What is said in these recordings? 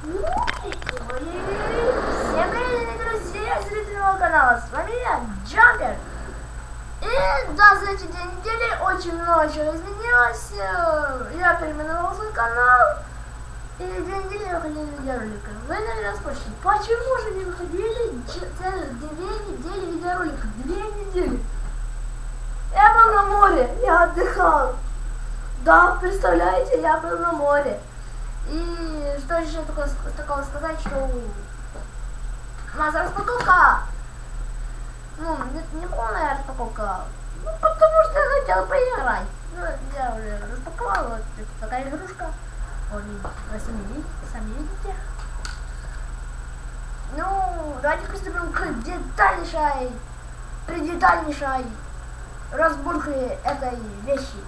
Всем привет, друзья, зрители моего канала, с вами я, Джампер. И за эти две недели очень много изменилось. Я переименовал свой канал. И две недели не выходили видеоролики. Вы, наверное, спросите, почему же не выходили целых две недели видеороликов? Две недели. Я был на море, я отдыхал. Да, представляете, я был на море. И что еще такое, такого сказать, что у нас распаковка. Ну, не, не полная распаковка. Ну, потому что я хотел поиграть. Ну, я уже распаковал, вот такая игрушка. Вот, вы сами видите, сами видите. Ну, давайте приступим к детальнейшей, предетальнейшей разборке этой вещи.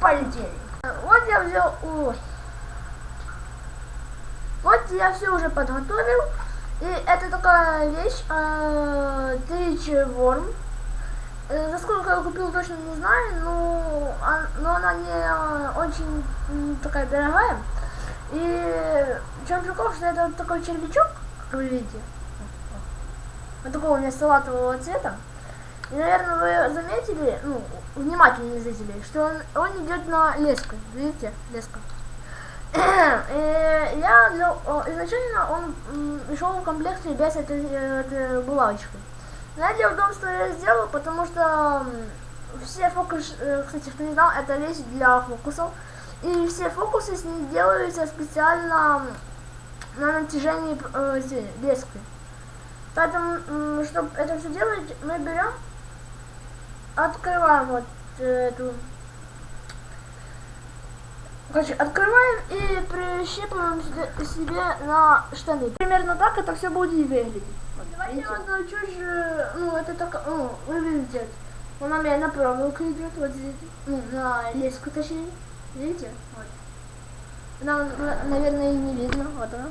Полетели. Вот я взял, ой, вот я все уже подготовил. И это такая вещь, э, Тричи Ворм. Э, За сколько я купил, точно не знаю, но, а- но она не э, очень такая дорогая. И в чем прикол, что это вот такой червячок, как вы видите. Вот такого у меня салатового цвета. И, наверное, вы заметили, ну, внимательные зрители, что он, он идет на леску. Видите, леска. И я взял, изначально он шел в комплекте без этой, э, этой булавочки. Но для удобства я сделал, потому что все фокусы, э, кстати, кто не знал, это вещь для фокусов. И все фокусы с ней делаются специально на натяжении э, лески. Поэтому, чтобы это все делать, мы берем, открываем вот э, эту Короче, открываем и прищепываем себе- на штаны. Примерно так это все будет выглядеть. Вот, давайте я вас научу же, ну, это так, ну, вы видите, она у меня на проволоку идет, вот здесь, ну, на леску точнее, видите, вот. Она, на- наверное, и не видно, вот она.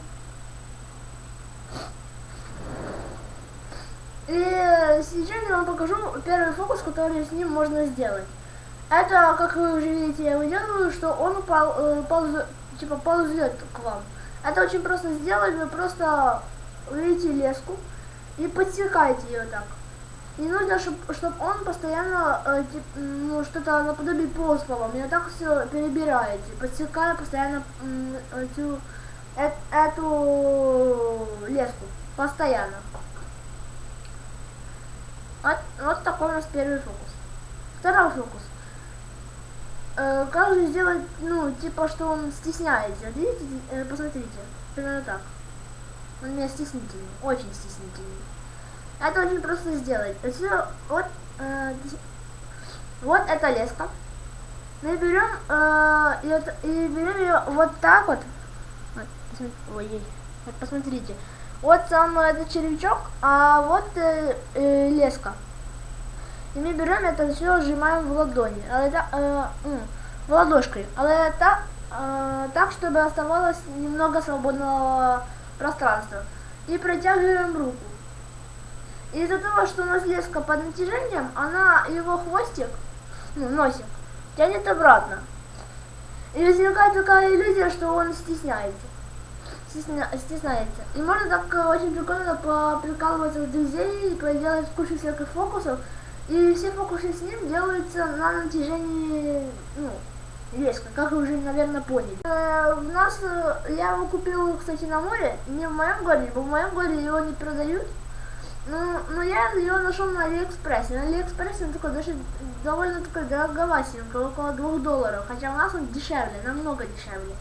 И э, сейчас я вам покажу первый фокус, который с ним можно сделать. Это, как вы уже видите, я выделываю, что он упал, э, полз- типа ползет к вам. Это очень просто сделать, вы просто видите леску и подсекаете ее так. Не нужно, чтобы он постоянно э, тип- ну, что-то наподобие полз по вам. Вот так все перебираете, подсекая постоянно м, эту, э- эту леску. Постоянно. Вот, вот такой у нас первый фокус. Второй фокус. Э, как же сделать, ну, типа, что он стесняется? Видите, Э, посмотрите, примерно так. Он меня стеснительный, очень стеснительный. Это очень просто сделать. Отсюда, вот, э, вот эта леска. Мы берем э, и, и берем ее вот так вот. Вот, посмотри- ой, ой. вот посмотрите. Вот сам этот червячок, а вот э, э, леска. І ми беремо это все сжимаем в ладони. Але та, м, в ладошкой. Але та, э, так, чтобы оставалось немного свободного пространства. И протягиваем руку. И из-за того, что у нас леска под натяжением, она его хвостик, ну, носик, тянет обратно. И возникает такая иллюзия, что он стесняется. Стесня- стесняется. И можно так э, очень прикольно поприкалываться в друзей, и поделать кучу всяких фокусов. И все фокусы с ним делаются на натяжении, ну, леска, как вы уже, наверное, поняли. Э, у нас, э, я его купил, кстати, на море, не в моем городе, бо в моем городе его не продают. Ну, но я его нашел на Алиэкспрессе. На Алиэкспрессе он такой даже довольно такой дороговасенький, около двух долларов. Хотя у нас он дешевле, намного дешевле.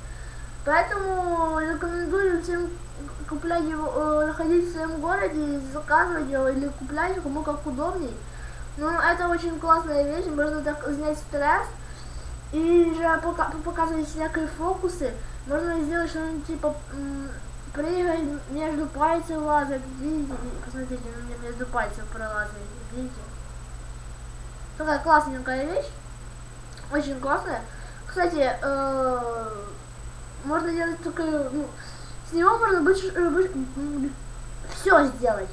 Поэтому рекомендую всем куплять его, э, находить в своем городе, заказывать его или куплять, кому как удобней. Ну, это очень классная вещь, можно так снять стресс и же пока, показывать всякие фокусы. Можно сделать что-нибудь типа прыгать между пальцев лазать, видите, посмотрите, у меня между пальцев пролазает, видите. Такая классненькая вещь, очень классная. Кстати, э, можно делать такое, ну, с него можно быть, все сделать.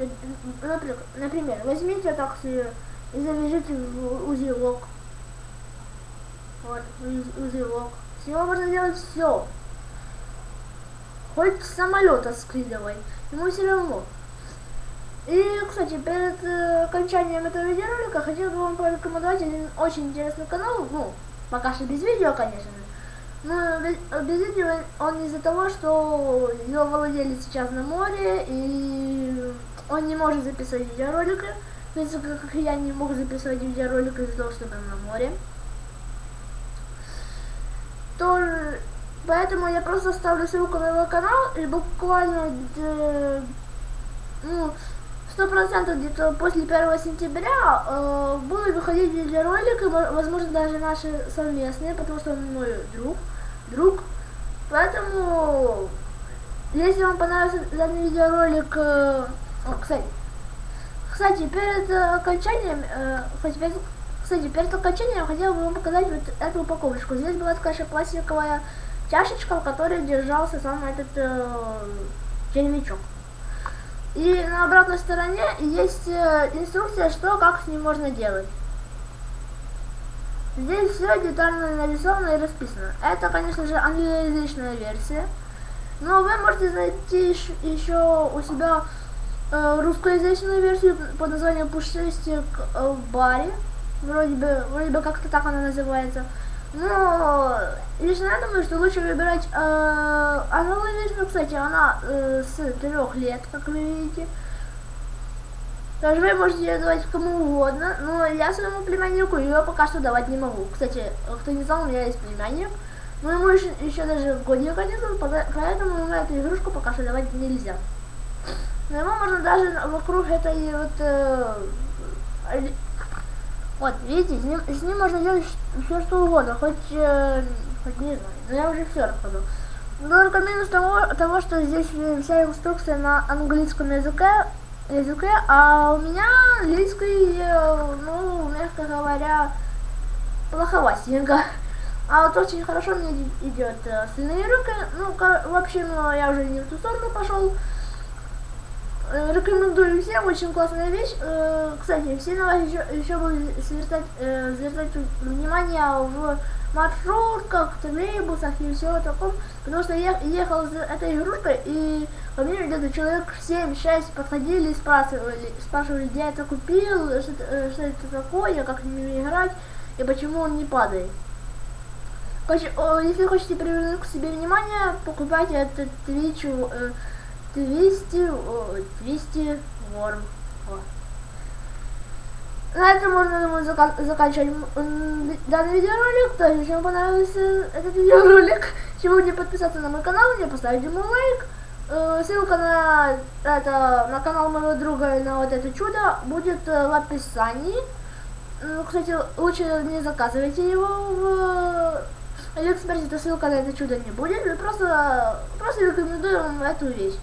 Вот, м, Например, возьмите так себе и завяжите в узелок. Вот, уз- узелок. С него можно делать все. Хоть самолета скидывай. Ему все равно. И, кстати, перед э, окончанием этого видеоролика хотел бы вам порекомендовать один очень интересный канал. Ну, пока что без видео, конечно же. Но без, без видео он из-за того, что его владелец сейчас на море, и он не может записывать видеоролики. В принципе, как я не мог записывать видеоролики из-за того, что на море. То, поэтому я просто оставлю ссылку на его канал, и буквально ну, сто процентов где-то после 1 сентября э, будут выходить видеоролики, во- возможно даже наши совместные, потому что он мой друг, друг. Поэтому, если вам понравился данный видеоролик, э, о, кстати, кстати, перед э, окончанием, э, кстати, перед окончанием хотел бы вам показать вот эту упаковочку. Здесь была такая же пластиковая чашечка, в которой держался сам этот э, червячок. И на обратной стороне есть э, инструкция, что, как с ним можно делать. Здесь все детально нарисовано и расписано. Это, конечно же, англоязычная версия. Но вы можете найти еще у себя русскоязычную версию под названием Пушистик э, в баре. Вроде бы, вроде бы как-то так она называется. Но лично я думаю, что лучше выбирать э, англоязычную, кстати, она э, с трех лет, как вы видите. Даже вы можете ее давать кому угодно, но я своему племяннику ее пока что давать не могу. Кстати, кто не знал, у меня есть племянник, но ему еще, еще даже годика не пока- поэтому ему эту игрушку пока что давать нельзя. Но ему можно даже вокруг этой вот... э, вот, видите, с ним, с ним можно делать все что угодно, хоть, э, хоть не знаю, но я уже все рассказал. Но только минус того, того, что здесь э, вся инструкция на английском языке, языке, а у меня английский, э, ну, мягко говоря, плоховатенько. А вот очень хорошо мне идет э, остальные руки. Ну, ко- в общем, э, я уже не в ту сторону пошел. Э, Рекомендую всем, очень классная вещь. Э, Кстати, все на вас еще, еще будут свертать, э, звертать внимание в маршрутках, троллейбусах и все таком, потому что я ехал с этой игрушкой, и ко мне где-то человек 7-6 подходили и спрашивали, спрашивали, где я это купил, что, что это такое, как ними играть, и почему он не падает. Если хотите привлекать к себе внимание, покупайте этот Twitch, 200, о, 200 ворм. О. На этом можно, думаю, зака- заканчивать данный видеоролик. То есть, если вам понравился этот видеоролик, сегодня подписаться на мой канал, мне поставить ему лайк. Э, Ссылка на, это, на канал моего друга и на вот это чудо будет э, в описании. Ну, кстати, лучше не заказывайте его в Алиэкспрессе, то ссылка на это чудо не будет. Просто, просто рекомендую вам эту вещь.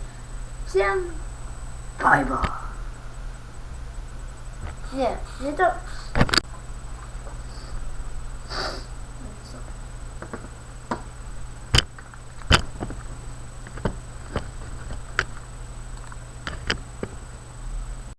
Всем бай-бай. Не, не то.